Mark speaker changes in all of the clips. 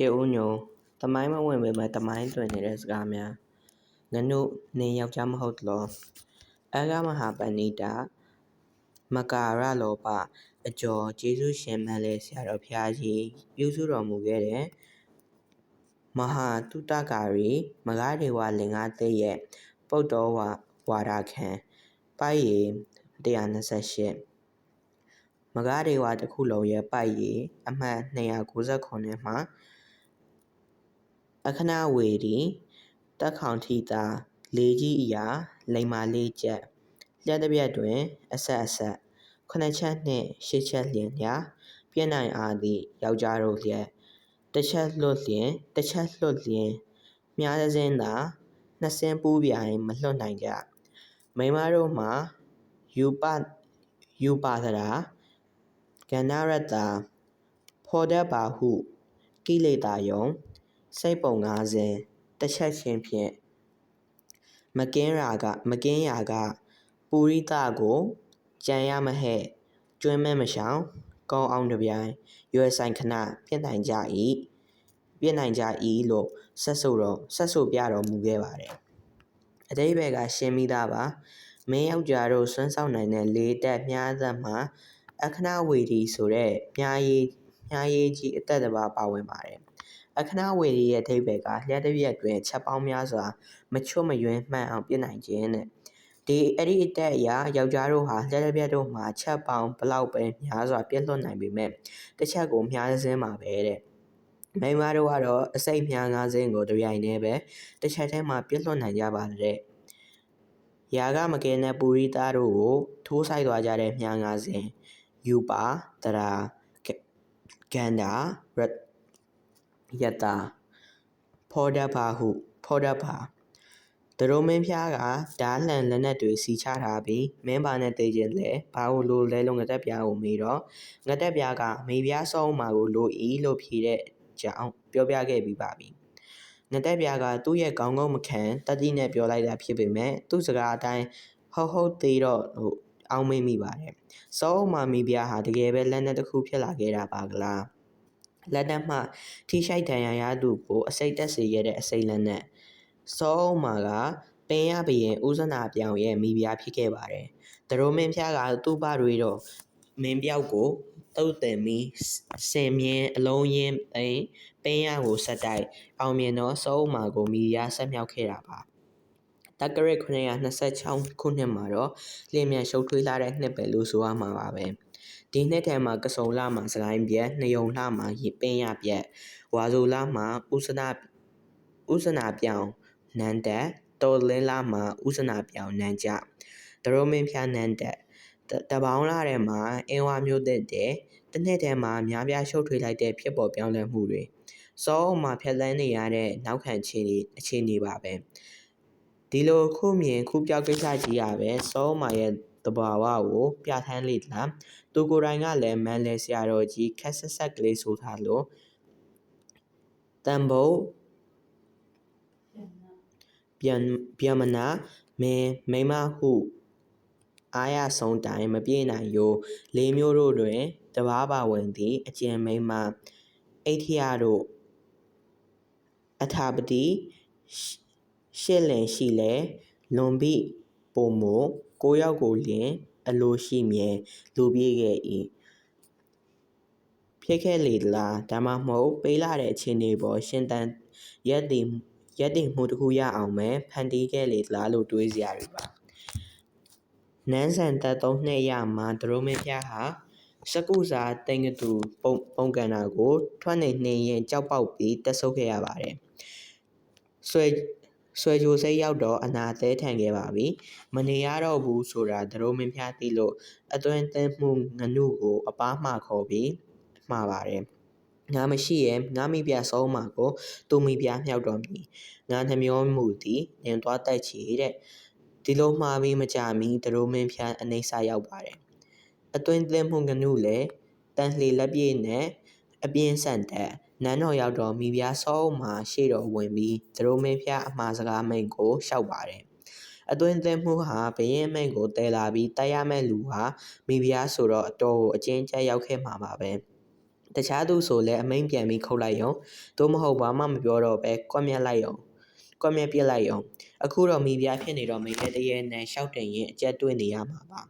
Speaker 1: ခြေဦးညိုသမိုင်းမဝင်ပေမဲ့သမိုင်းတွင်နေတဲ့စကားများငနုနင်ယောက်ျားမဟုတ်သလောအဂမဟာပဏိတာမကာရလောပအကျော်ကျေးဇူးရှင်မန်လေဆရာတော်ဘုရားကြီးပြုစုတော်မူခဲ့တဲ့မဟာတုတကာရီမဂဒေဝလင်္ကာသေရဲ့ပုတ်တော်ဝဝါဒခံပိုက်ရီ128မဂဒေဝတစ်ခုလုံးရဲ့ပိုက်ရီအမှတ်298မှာ အခနဝေရီတက်ခေါင်ထီတာလေးကြီးအရာလိမ္မာလေးချက်လျှက်တစ်ပြက်တွင် အဆက်အဆက်ခုနှစ်ချက်နှင့်ရှစ်ချက်လျင်ရာပြည့်နိုင်အားသည့်ယောက်ျားတို့လျက်တစ်ချက်လွတ်လျင်တစ်ချက်လွတ်လျင်မြားစင်းသာနှစ်စင်းပူးပြိုင်မလွတ်နိုင်ကြမိန်းမတို့မှာယူပယူပါသရာကန္နရတ္တာဖော်တတ်ပါဟုကိလေသာယုံ စိတ်ပုံ90တစ်ချက်ချင်းဖြင့်မကင်းရာကမကင်းရာကပူရိတကိုကြံရမဟဲ့ကျွမ်းမဲမရှောင်ကောင်းအောင်တပြိုင်ရွယ်ဆိုင်ခဏပြင့်နိုင်ကြ၏ပြင့်နိုင်ကြ၏လို့ဆက်ဆိုတော့ဆက်ဆိုပြတော်မူခဲ့ပါတယ်အတိဘယ်ကရှင်းမိသားပါမင်းယောက်ျားတို့ဆွမ်းဆောင်နိုင်တဲ့လေးတက်မြားသက်မှာအခဏဝေဒီဆိုတဲ့မြားရည်မြားရည်ကြီးအသက်တဘာပါဝင်ပါတယ် အခဏဝေဒီရဲ့အဓိပ္ပာယ်ကလျှက်တစ်ပြက်တွင်ချက်ပေါင်းများစွာမချွတ်မယွင်းမှန်အောင်ပြင်နိုင်ခြင်းတဲ့ဒီအဲ့ဒီအတက်အရာယောက်ျားတို့ဟာလျှက်တစ်ပြက်တို့မှာချက်ပေါင်းဘလောက်ပဲများစွာပြည့်လွတ်နိုင်ပေမဲ့တစ်ချက်ကိုများစင်းမှာပဲတဲ့မိန်းမတို့ကတော့အစိတ်မြားငါးစင်းကိုတပြိုင်တည်းပဲတစ်ချက်တည်းမှာပြည့်လွတ်နိုင်ကြပါတဲ့ရာဂမကဲနဲ့ပူရိသားတို့ကိုထိုးဆိုင်သွားကြတဲ့မြားငါးစင်းယူပါတရာကန္တာ ယတဖောဒဖာဟုဖောဒဖာတရုံမင်းဖျားကဓာလှန်လက်နက်တွေစီချထားပြီးမင်းပါနဲ့တေးခြင်းလဲဘာလို့လိုလဲလို့ငတက်ပြားကိုမေးတော့ငတက်ပြားကမေပြားစောင်းမာကိုလိုဤလို့ဖြေတဲ့ကြောင်းပြောပြခဲ့ပြီးပါပြီငတက်ပြားကသူ့ရဲ့ခေါင်းကုန်းမခံတတိနဲ့ပြောလိုက်တာဖြစ်ပေမဲ့သူ့စကားအတိုင်းဟုတ်ဟုတ်သေးတော့ဟိုအောင်းမိမိပါတယ်စောင်းမာမိပြားဟာတကယ်ပဲလက်နက်တစ်ခုဖြစ်လာခဲ့တာပါကလား လက်နက်မှထိရှိုက်ဒဏ်ရာရသူကိုအစိတ်တက်စေခဲ့တဲ့အစိတ်လက်နက်စောအုံမာကပင်ရဘရင်ဦးဇနာပြောင်ရဲ့မိဖုရားဖြစ်ခဲ့ပါတယ်။တရိုမင်းဖျားကသူ့ဘတွေတော့မင်းပြောက်ကိုတုတ်တင်ပြီးစင်မြင်းအလုံးရင်းပိန်ပင်ရကိုဆက်တိုက်အောင်မြင်တော့စောအုံမာကိုမိဖုရားဆက်မြောက်ခဲ့တာပါ။တက္ကရာ926ခုနှစ်မှာတော့လျင်မြန်ရှုပ်ထွေးလာတဲ့နှစ်ပဲလို့ဆိုရမှာပါပဲ။ ဒီနှစ်ထဲမှာကစုံလမှာစကိုင်းပြက်နှယုံလှမှာပင်ရပြက်ဝါဆိုလမှာဥစနာဥစနာပြောင်နန်းတက်တော်လင်းလာမှာဥစနာပြောင်နန်းကြဒရုံမင်းဖျားနန်းတက်တပေါင်းလာထဲမှာအင်းဝါမျိုးသက်တဲ့တနှစ်ထဲမှာများပြားရှုပ်ထွေးလိုက်တဲ့ဖြစ်ပေါ်ပြောင်းလဲမှုတွေစောအုံမှာဖြတ်လန်းနေရတဲ့နောက်ခံအခြေအနေအခြေအနေပါပဲဒီလိုခုမြင်ခုပြောက်ကိစ္စကြီးရပဲစောအုံမှာရဲ့ တဘာဝကိုပြဋ္ဌာန်းလေ့လာသူကိုယ်တိုင်ကလည်းမန်လဲဆရာတော်ကြီးခက်ဆက်ဆက်ကလေးဆိုထားလို့တန်ဖို့ပြန်ပြန်မနာမင်းမိမဟုအားရဆုံးတိုင်မပြေနိုင်ယိုလေးမျိုးတို့တွင်တဘာပါဝင်သည့်အကျဉ်မိမအိထရတို့အထာပတိရှစ်လင်ရှိလဲလွန်ပြီးပုံမို့ ကိုယောက်ကိုလျင် အလိုရှိမြဲလူပြေးခဲ့၏ဖြစ်ခဲ့လေလားဒါမှမဟုတ်ပေးလာတဲ့အခြေအနေပေါ်ရှင်တန်ရက်တည်ရက်တည်မှုတစ်ခုရအောင်ပဲဖန်တီးခဲ့လေလားလို့တွေးစရာတွေပါနန်းဆန်တက်သုံးနှစ်ရမှာဒရုမင်းဖျားဟာစကုစာတင်ကတူပုံပုံကန်တာကို ထွက်နေနေရင်ကြောက်ပေါက်ပြီးတက်ဆုပ်ခဲ့ရပါတယ်ဆွဲ ဆွဲကြိုစိတ်ရောက်တော့အနာသဲထန်ခဲ့ပါပြီမနေရတော့ဘူးဆိုတာဒရုံမင်းဖျားသိလို့အသွင်သင်းမှုငနုကိုအပားမှခေါ်ပြီးမှာပါတယ်ငါမရှိရဲ့ငါမိပြဆုံးမှာကိုသူမိပြမြောက်တော်မူငါနှမျောမှုသည်နင်သွားတိုက်ချေတဲ့ဒီလိုမှားပြီးမကြမီဒရုံမင်းဖျားအနေဆာရောက်ပါတယ်အသွင်သင်းမှုငနုလည်းတန်လှေလက်ပြည့်နဲ့အပြင်းဆန်တဲ့ နန်းတော်ရောက်တော့မိဖုရားစောအုပ်မှာရှေ့တော်ဝင်ပြီးသတို့မင်းဖျားအမှားစကားမိန်ကိုရှောက်ပါတယ်အသွင်သင်မှုဟာဘရင်မိန်ကိုတဲလာပြီးတိုက်ရမဲ့လူဟာမိဖုရားဆိုတော့အတော်ကိုအချင်းကျက်ရောက်ခဲ့မှာပါပဲတတခြားသူဆိုလည်းအမိန်ပြန်ပြီးခုတ်လိုက်ရုံသို့မဟုတ်ဘာမှမပြောတော့ပဲကွက်မြက်လိုက်ရုံ ကွက်မြက်ပြစ်လိုက်ရုံအခုတော့မိဖုရားဖြစ်နေတော့မိလည်းတရေနဲ့ရှောက်တင်ရင်အကျက်တွေ့နေရမှာပါ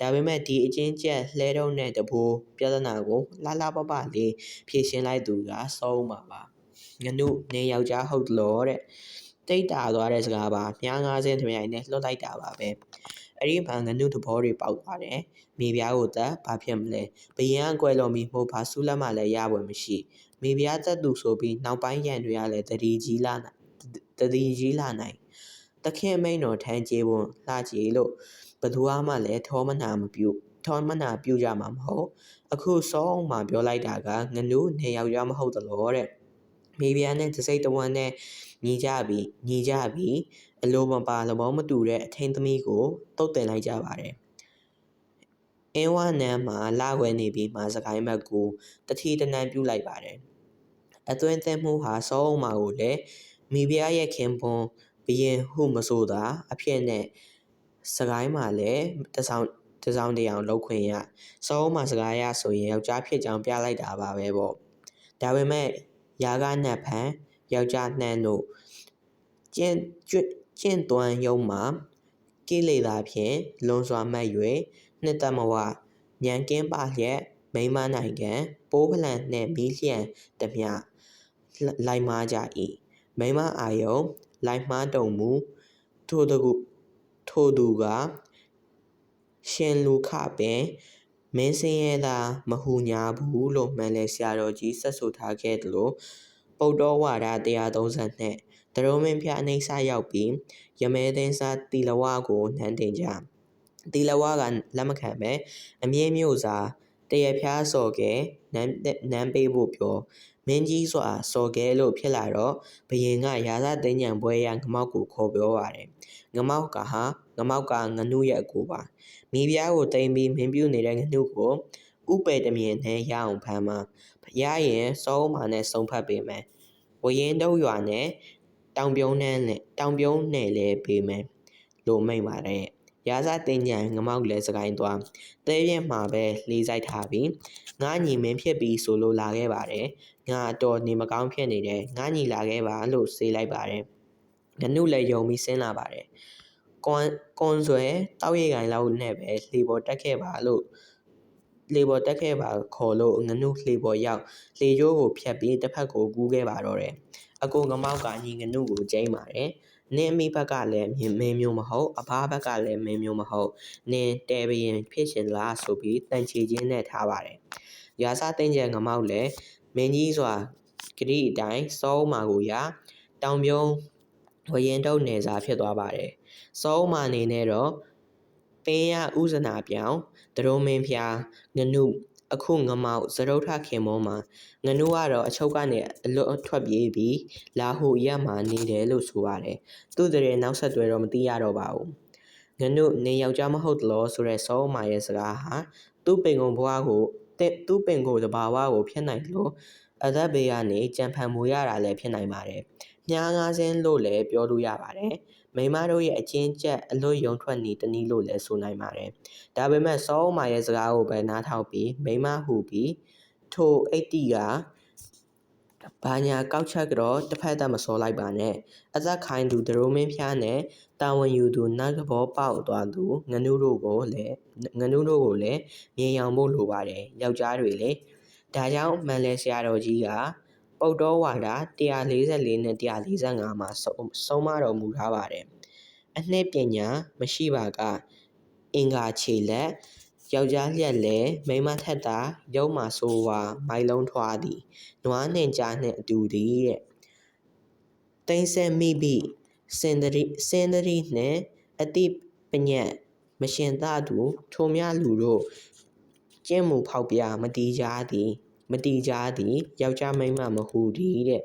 Speaker 1: ဒါပေမဲ့ဒီအချင်းကျက်လှဲတုံးနဲ့တဘိုးပြဿနာကိုလှလှပပလေးဖြေရှင်းလိုက်သူကစောဦးမှာပါငနုနေယောက်ျားဟုတ်လို့တဲ့တိတ်တာသွားတဲ့စကားပါမြားငါးစင်းထမြိုင်နဲ့လွတ်လိုက်တာပါပဲအဲ့ဒီမှာငနုသဘောတွေပေါက်သွားတယ်မိဖုရားကိုတက်ဘာဖြစ်မလဲဘယင်းအကွယ်တော်မီမှုဘာဆူလက်မှလည်းရပွဲမရှိမိဖုရားတက်သူဆိုပြီးနောက်ပိုင်းရန်တွေကလည်းတတိကြီးလာနိုင် တတိကြီးလာနိုင်တခင်မိန်တော်ထမ်းကျေးဖို့လှကြည်လို့ဘသူမှလည်းထောမနာမပြုထောမနာပြုကြမှာမဟုတ်အခုစောအောင်မှပြောလိုက်တာကငနုနေယောက်ျားမဟုတ်သလို့တဲ့မိဖုရားနဲ့တစိမ့်တဝမ်းနဲ့ညီကြပြီးညီကြပြီးအလိုမပါလဘောမတူတဲ့အထင်းသမီးကိုတုတ်တင်လိုက်ကြပါတယ်အင်းဝနန်းမှာလာခွဲနေပြီးမှစကိုင်းဘက်ကိုတတိတနန်းပြုတ်လိုက်ပါတယ်အသွင်သင်မှုဟာစောအောင်မာကိုလည်း မိဖုရားရဲ့ခင်ပွန်းဘရင်ဟုမဆိုသာအဖြစ်နဲ့စကိုင်းမှာလည်းတဆောင်တစောင်းတရောင်လောက်ခွင့်ရစောအောင်မာစကားရဆိုရင်ယောက်ျားဖြစ်ကြောင်ပြလိုက်တာပါပဲပေါ့ဒါပေမဲ့ယာကနတ်ဖန်ယောက်ျားနှမ်းတို့ကျင့်ကျွတ်ကျင့်သွမ်းယုံမှာကိလေသာဖြင့်လွန်စွာမှတ်၍နှစ်သက်မဝညံကင်းပါလျက်မိမနိုင်ငံပိုးဖလန်နှင့်မီးလျံတမျှလိုက်မားကြ၏ မိမအာယုံလိုက်မားတုံမူထိုတကူထိုသူကရှင်လူခပင်မင်းစင်းရဲသာမဟူညာဘူးလို့မှန်လဲဆရာတော်ကြီးဆက်ဆိုထားခဲ့တယ်လို့ပုတ်တော်ဝါဒ130နဲ့တရုံမင်းဖျားအနေဆရောက်ပြီးရမဲသိန်းစားတီလဝကိုနှမ်းတင်ကြတီလဝကလက်မခံပဲအမြင့်မျိုးစာ တရဖျားစော်ကဲနမ်းနမ်းပေးဖို့ပြောမင်းကြီးစွာစော်ကဲလို့ဖြစ်လာတော့ဘယင်ကရာဇသိဉ္ဇံပွဲရငမောက်ကိုခေါ်ပြောပါတယ်ငမောက်ကဟာငမောက်ကငနုရဲ့အကိုပါမိဖုရားကိုတိမ်ပြီးမင်းပြူနေတဲ့ငနုကိုဥပေတမြင်နဲ့ရအောင်ဖမ်းမှာရရင်စောမာနဲ့စုံဖတ်ပေးမယ်ဝရင်တုံးရွာနဲ့တောင်ပြုံးနဲ့တောင်ပြုံးနဲ့လဲပေးမယ်လို့မိန့်ပါတယ် ရာဇတင်ညံငမောက်လဲစကိုင်းသွားတဲပြက်မှာပဲလေးဆိုင်ထားပြီးငါညီမင်းဖြစ်ပြီးဆိုလို့လာခဲ့ပါတယ်ငါအတော်နေမကောင်းဖြစ်နေတယ်ငါညီလာခဲ့ပါလို့ဆေးလိုက်ပါတယ်ငနုလည်းယုံပြီးဆင်းလာပါတယ်ကွန်ကွန်ဆွဲတောက်ရိတ်ကိုင်လောက်နဲ့ပဲလှေပေါ်တက်ခဲ့ပါလို့လှေပေါ်တက်ခဲ့ပါခေါ်လို့ငနုလှေပေါ်ရောက်လှေကျိုးကိုဖြတ်ပြီးတစ်ဖက်ကိုကူးခဲ့ပါတော့တယ်အကိုငမောက်ကညီငနုကိုကျိမ့်ပါတယ် နင်းအမိဘက်ကလည်းမင်းမျိုးမဟုတ်အဖားဘက်ကလည်းမင်းမျိုးမဟုတ်နင်းတဲဘရင်ဖြစ်ရှင်လားဆိုပြီးတန်ချီချင်းနဲ့ထားပါတယ်ရာစာသိမ့်ကျန်ငမောက်လည်းမင်းကြီးစွာဂရိအတိုင်းစောမာကိုရာတောင်ပြုံးဝရင်တုတ်နေစာဖြစ်သွားပါတယ်စောမာအနေနဲ့တော့ပင်းရဥဇနာပြောင်တရုံမင်းဖျားငနု အခုငမောက်သရုတ်ထခင်မောမှာငနုကတော့အချုပ်ကနေအလွတ်ထွက်ပြေးပြီးလာဟုရက်မှာနေတယ်လို့ဆိုပါတယ်သူ့တရေနောက်ဆက်တွဲတော့မသိရတော့ပါဘူးငနုနေယောက်ျားမဟုတ်လို့ဆိုရဲစောမာရဲ့စကားဟာသူ့ပင်ကုန်ဘွားကိုတဲ့သူ့ပင်ကိုတဘာဝကိုဖြစ်နိုင်လို့အသက်ဘေးကနေကြံဖန်မူရတာလည်းဖြစ်နိုင်ပါတယ်မြားငါးစင်းလို့လည်းပြောလို့ရပါတယ် မိမတို့ရဲ့အချင်းကျက်အလွတ်ယုံထွက်နေတနည်းလို့လည်းဆိုနိုင်ပါတယ်။ဒါပေမဲ့စောအုံမာရဲ့စကားကိုပဲနားထောင်ပြီးမိမဟူပြီးထိုအိတ်တီကဘာညာကောက်ချက်ကတော့တစ်ဖက်သက်မစောလိုက်ပါနဲ့အသက်ခိုင်းသူဒရိုမင်းဖျားနဲ့တာဝန်ယူသူနတ်ကဘောပေါက်သွားသူငနုတို့ကိုလည်းငနုတို့ကိုလည်းမြေရောင်ဖို့လိုပါတယ်ယောက်ျားတွေလေဒါကြောင့်မန်လဲဆရာတော်ကြီးက ပုတ်တော်ဝါဒ144နဲ့145မှာဆုံးမတော်မူထားပါတယ်။အနှစ်ပညာမရှိပါကအင်္ဂါခြေလက်ယောက်ျားလျက်လဲမိန်းမထက်တာရုံမှဆိုဝါမိုင်လုံးထွားသည်နွားနှင်ကြားနှင့်အတူသည်တဲ့တိမ့်ဆက်မိပြီစင်ဒရီစင်ဒရီနှင့်အတိပညတ်မရှင်သသူထိုမြလူတို့ကျင့်မှုဖောက်ပြမတီးကြသည် မတီးကြသည်ယောက်ျားမိန်းမမဟူသည်တဲ့